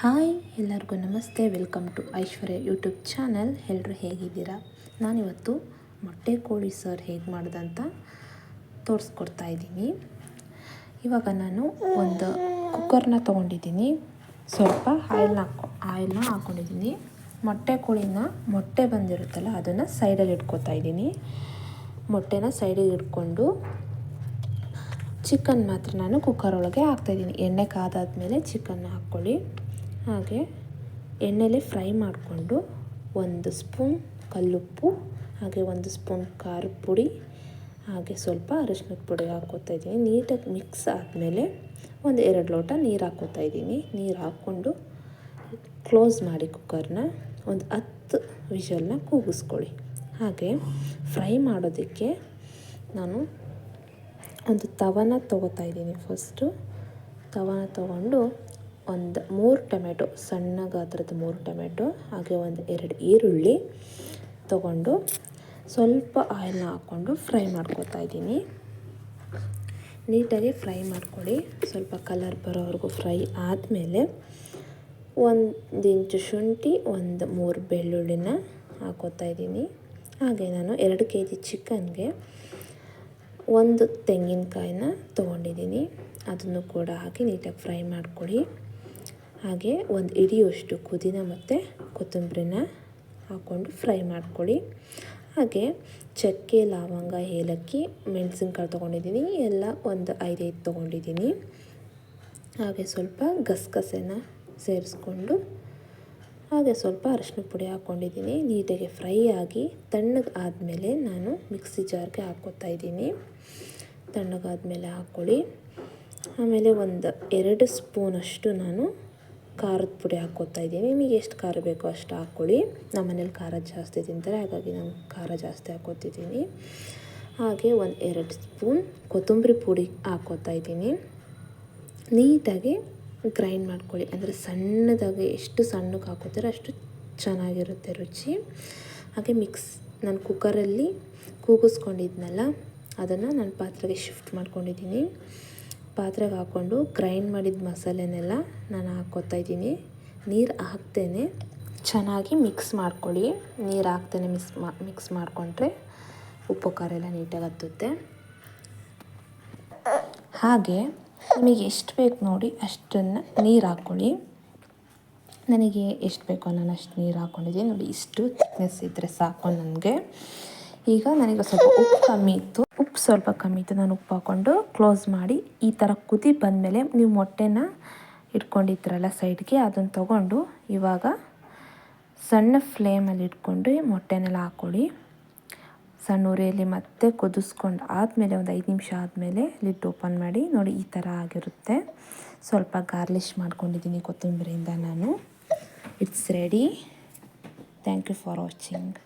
Hi, ಎಲ್ಲರಿಗೂ ನಮಸ್ತೆ. Welcome to Aishwarya YouTube channel. ಎಲ್ಲರೂ ಹೇಗಿದ್ದೀರಾ? ನಾನಿವತ್ತು ಮೊಟ್ಟೆ ಕೋಳಿ ಸರ್ ಹೇಗೆ ಮಾಡ್ದಂತ ತೋರಿಸ್ಕೊಡ್ತಾ ಇದ್ದೀನಿ. ಇವಾಗ ನಾನು ಒಂದು ಕುಕ್ಕರ್ನ ತೊಗೊಂಡಿದ್ದೀನಿ. ಸ್ವಲ್ಪ ಆಯಿಲ್ನ ಹಾಕೊ, ಆಯಿಲ್ನ ಹಾಕ್ಕೊಂಡಿದ್ದೀನಿ ಮೊಟ್ಟೆ ಕೋಳಿನ ಮೊಟ್ಟೆ ಬಂದಿರುತ್ತಲ್ಲ, ಅದನ್ನು ಸೈಡಲ್ಲಿ ಇಟ್ಕೊತಾ ಇದ್ದೀನಿ. ಮೊಟ್ಟೆನ ಸೈಡಿಗೆ ಇಟ್ಕೊಂಡು ಚಿಕನ್ ಮಾತ್ರ ನಾನು ಕುಕ್ಕರ್ ಒಳಗೆ ಹಾಕ್ತಾಯಿದ್ದೀನಿ ಎಣ್ಣೆ ಕಾದಾದ್ಮೇಲೆ ಚಿಕನ್ನ ಹಾಕ್ಕೊಳ್ಳಿ. ಹಾಗೆ ಎಣ್ಣೆಲಿ ಫ್ರೈ ಮಾಡಿಕೊಂಡು ಒಂದು ಸ್ಪೂನ್ ಕಲ್ಲುಪ್ಪು, ಹಾಗೆ ಒಂದು ಸ್ಪೂನ್ ಖಾರದ ಪುಡಿ, ಹಾಗೆ ಸ್ವಲ್ಪ ಅರಿಶಿನದ ಪುಡಿ ಹಾಕ್ಕೋತಾ ಇದ್ದೀನಿ. ನೀಟಾಗಿ ಮಿಕ್ಸ್ ಆದಮೇಲೆ ಒಂದು ಎರಡು ಲೋಟ ನೀರು ಹಾಕ್ಕೋತಾ ಇದ್ದೀನಿ. ನೀರು ಹಾಕ್ಕೊಂಡು ಕ್ಲೋಸ್ ಮಾಡಿ ಕುಕ್ಕರ್ನ ಒಂದು ಹತ್ತು ವಿಷಲ್ನ ಕೂಗಿಸ್ಕೊಳ್ಳಿ. ಹಾಗೆ ಫ್ರೈ ಮಾಡೋದಕ್ಕೆ ನಾನು ಒಂದು ತವನ ತೊಗೋತಾ ಇದ್ದೀನಿ ಫಸ್ಟು. ತವನ ತೊಗೊಂಡು ಒಂದು ಮೂರು ಟೊಮೆಟೊ, ಸಣ್ಣ ಗಾತ್ರದ ಮೂರು ಟೊಮೆಟೊ, ಹಾಗೆ ಒಂದು ಎರಡು ಈರುಳ್ಳಿ ತಗೊಂಡು ಸ್ವಲ್ಪ ಆಯಿಲ್ನ ಹಾಕ್ಕೊಂಡು ಫ್ರೈ ಮಾಡ್ಕೊತಾ ಇದ್ದೀನಿ. ನೀಟಾಗಿ ಫ್ರೈ ಮಾಡ್ಕೊಳ್ಳಿ. ಸ್ವಲ್ಪ ಕಲರ್ ಬರೋವರೆಗೂ ಫ್ರೈ ಆದಮೇಲೆ ಒಂದು ಇಂಚು ಶುಂಠಿ, ಒಂದು ಮೂರು ಬೆಳ್ಳುಳ್ಳಿನ ಹಾಕೋತಾ ಇದ್ದೀನಿ. ಹಾಗೆ ನಾನು ಎರಡು ಕೆ ಜಿ ಚಿಕನ್ಗೆ ಒಂದು ತೆಂಗಿನಕಾಯಿನ ತೊಗೊಂಡಿದ್ದೀನಿ. ಅದನ್ನು ಕೂಡ ಹಾಕಿ ನೀಟಾಗಿ ಫ್ರೈ ಮಾಡ್ಕೊಳ್ಳಿ. ಹಾಗೆ ಒಂದು ಇಡಿಯಷ್ಟು ಪುದೀನ ಮತ್ತು ಕೊತ್ತಂಬರಿನ ಹಾಕ್ಕೊಂಡು ಫ್ರೈ ಮಾಡ್ಕೊಳ್ಳಿ. ಹಾಗೆ ಚಕ್ಕೆ, ಲವಂಗ, ಏಲಕ್ಕಿ ಮೆಣಸಿನ್ಕಾಯಿ ತೊಗೊಂಡಿದ್ದೀನಿ. ಎಲ್ಲ ಒಂದು ಐದೈದು ತೊಗೊಂಡಿದ್ದೀನಿ. ಹಾಗೆ ಸ್ವಲ್ಪ ಗಸಗಸೆನ ಸೇರಿಸ್ಕೊಂಡು ಹಾಗೆ ಸ್ವಲ್ಪ ಅರಶಿನ ಪುಡಿ ಹಾಕ್ಕೊಂಡಿದ್ದೀನಿ. ನೀಟಾಗಿ ಫ್ರೈ ಆಗಿ ತಣ್ಣಗೆ ಆದಮೇಲೆ ನಾನು ಮಿಕ್ಸಿ ಜಾರ್ಗೆ ಹಾಕ್ಕೋತಾ ಇದ್ದೀನಿ. ತಣ್ಣಗಾದ್ಮೇಲೆ ಹಾಕ್ಕೊಳ್ಳಿ. ಆಮೇಲೆ ಒಂದು ಎರಡು ಸ್ಪೂನಷ್ಟು ನಾನು ಖಾರದ ಪುಡಿ ಹಾಕೋತಾ ಇದ್ದೀನಿ ನಿಮಗೆ ಎಷ್ಟು ಖಾರ ಬೇಕೋ ಅಷ್ಟು ಹಾಕ್ಕೊಳ್ಳಿ. ನಮ್ಮ ಮನೇಲಿ ಖಾರ ಜಾಸ್ತಿ ತಿಂತಾರೆ, ಹಾಗಾಗಿ ನಾನು ಖಾರ ಜಾಸ್ತಿ ಹಾಕ್ಕೋತಿದ್ದೀನಿ. ಹಾಗೆ ಒಂದು ಎರಡು ಸ್ಪೂನ್ ಕೊತ್ತಂಬರಿ ಪುಡಿ ಹಾಕೋತಾ ಇದ್ದೀನಿ. ನೀಟಾಗಿ ಗ್ರೈಂಡ್ ಮಾಡ್ಕೊಳ್ಳಿ. ಅಂದರೆ ಸಣ್ಣದಾಗಿ ಎಷ್ಟು ಸಣ್ಣಗೆ ಹಾಕೋತೀರೋ ಅಷ್ಟು ಚೆನ್ನಾಗಿರುತ್ತೆ ರುಚಿ. ಹಾಗೆ ಮಿಕ್ಸ್ ನಾನು ಕುಕ್ಕರಲ್ಲಿ ಕೂಗಿಸ್ಕೊಂಡಿದ್ನಲ್ಲ, ಅದನ್ನು ನಾನು ಪಾತ್ರೆಗೆ ಶಿಫ್ಟ್ ಮಾಡ್ಕೊಂಡಿದ್ದೀನಿ. ಪಾತ್ರೆಗೆ ಹಾಕ್ಕೊಂಡು ಗ್ರೈಂಡ್ ಮಾಡಿದ ಮಸಾಲೆನೆಲ್ಲ ನಾನು ಹಾಕ್ಕೊತಾ ಇದ್ದೀನಿ. ನೀರು ಹಾಕ್ತೇನೆ. ಚೆನ್ನಾಗಿ ಮಿಕ್ಸ್ ಮಾಡ್ಕೊಳ್ಳಿ. ನೀರು ಹಾಕ್ತೇನೆ ಮಿಕ್ಸ್ ಮಾ ಮಿಕ್ಸ್ ಮಾಡಿಕೊಂಡ್ರೆ ಉಪ್ಪು ಖಾರ ಎಲ್ಲ ನೀಟಾಗಿ ಹತ್ತುತ್ತೆ. ಹಾಗೆ ನಿಮಗೆ ಎಷ್ಟು ಬೇಕು ನೋಡಿ ಅಷ್ಟನ್ನು ನೀರು ಹಾಕ್ಕೊಳ್ಳಿ. ನನಗೆ ಎಷ್ಟು ಬೇಕೋ ನಾನು ಅಷ್ಟು ನೀರು ಹಾಕ್ಕೊಂಡಿದ್ದೀನಿ. ನೋಡಿ ಇಷ್ಟು ಥಿಕ್ನೆಸ್ ಇದ್ದರೆ ಸಾಕು ನನಗೆ. ಈಗ ನನಗೆ ಸ್ವಲ್ಪ ಉಪ್ಪು ಕಮ್ಮಿ ಇತ್ತು ಉಪ್ಪು ಸ್ವಲ್ಪ ಕಮ್ಮಿ ಇತ್ತು ನಾನು ಉಪ್ಪು ಹಾಕ್ಕೊಂಡು ಕ್ಲೋಸ್ ಮಾಡಿ ಈ ಥರ ಕುದಿ ಬಂದಮೇಲೆ ನೀವು ಮೊಟ್ಟೆನ ಇಟ್ಕೊಂಡಿದ್ರಲ್ಲ ಸೈಡ್ಗೆ ಅದನ್ನು ತೊಗೊಂಡು ಇವಾಗ ಸಣ್ಣ ಫ್ಲೇಮಲ್ಲಿ ಇಟ್ಕೊಂಡು ಮೊಟ್ಟೆನೆಲ್ಲ ಹಾಕ್ಕೊಳ್ಳಿ ಸಣ್ಣ ಉರಿಯಲ್ಲಿ ಮತ್ತೆ ಕುದಿಸ್ಕೊಂಡು ಆದಮೇಲೆ ಒಂದು ಐದು ನಿಮಿಷ ಆದಮೇಲೆ ಲಿಡ್ ಓಪನ್ ಮಾಡಿ, ನೋಡಿ ಈ ಥರ ಆಗಿರುತ್ತೆ. ಸ್ವಲ್ಪ ಗಾರ್ಲಿಶ್ ಮಾಡ್ಕೊಂಡಿದ್ದೀನಿ ಕೊತ್ತಂಬರಿಯಿಂದ ನಾನು. It's ready thank you for watching